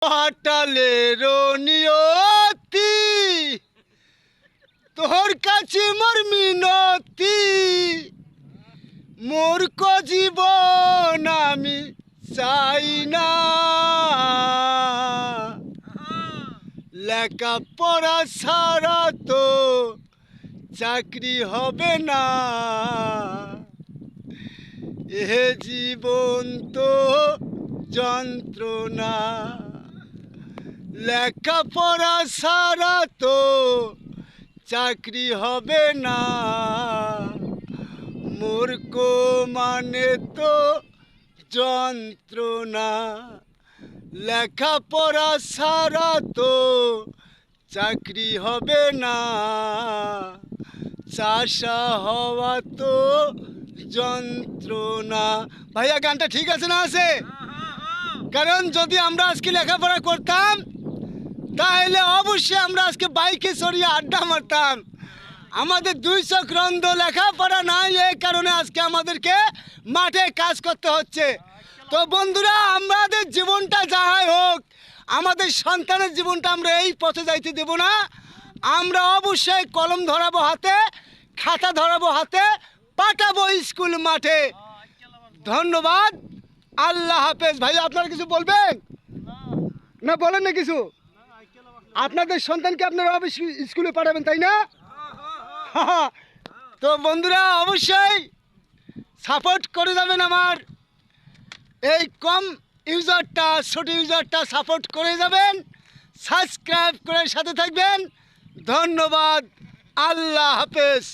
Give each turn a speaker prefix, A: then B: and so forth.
A: পাটালের নিয়তি। তোর কাছে মোর মিনতি। মূর্খ জীবন আমি চাই না। লেখাপড়া ছাড়া তো চাকরি হবে না। এ জীবন তো যন্ত্রণা। লেখাপড়া ছাড়া তো চাকরি হবে না। মূর্খ মানে তো যন্ত্রণা। লেখাপড়া ছাড়া তো চাকরি হবে না। চাষা হওয়া তো যন্ত্রণা। ভাইয়া গানটা ঠিক আছে না আছে? কারণ যদি আমরা আজকে লেখাপড়া করতাম তাহলে অবশ্যই আমরা আজকে বাইকে সরিয়ে আড্ডা মারতাম। আমাদের দুই চোখ রন্ধ লেখাপড়া নাই, এই কারণে আজকে আমাদেরকে মাঠে কাজ করতে হচ্ছে। তো বন্ধুরা, আমাদের জীবনটা যা হোক, আমাদের সন্তানের জীবনটা আমরা এই পথে যাইতে দেব না। আমরা অবশ্যই কলম ধরাবো হাতে, খাতা ধরাবো হাতে, পাঠাবো স্কুল মাঠে। ধন্যবাদ। আল্লাহ হাফেজ। ভাই, আপনারা কিছু বলবেন? না, বলেন না কিছু। আপনাদের সন্তানকে আপনারা অবশ্যই স্কুলে পাঠাবেন, তাই না? তো বন্ধুরা, অবশ্যই সাপোর্ট করে যাবেন আমার। এই কম ইউজারটা ছোট ইউজারটা সাপোর্ট করে যাবেন সাবস্ক্রাইব করে সাথে থাকবেন। ধন্যবাদ, আল্লাহ হাফেজ।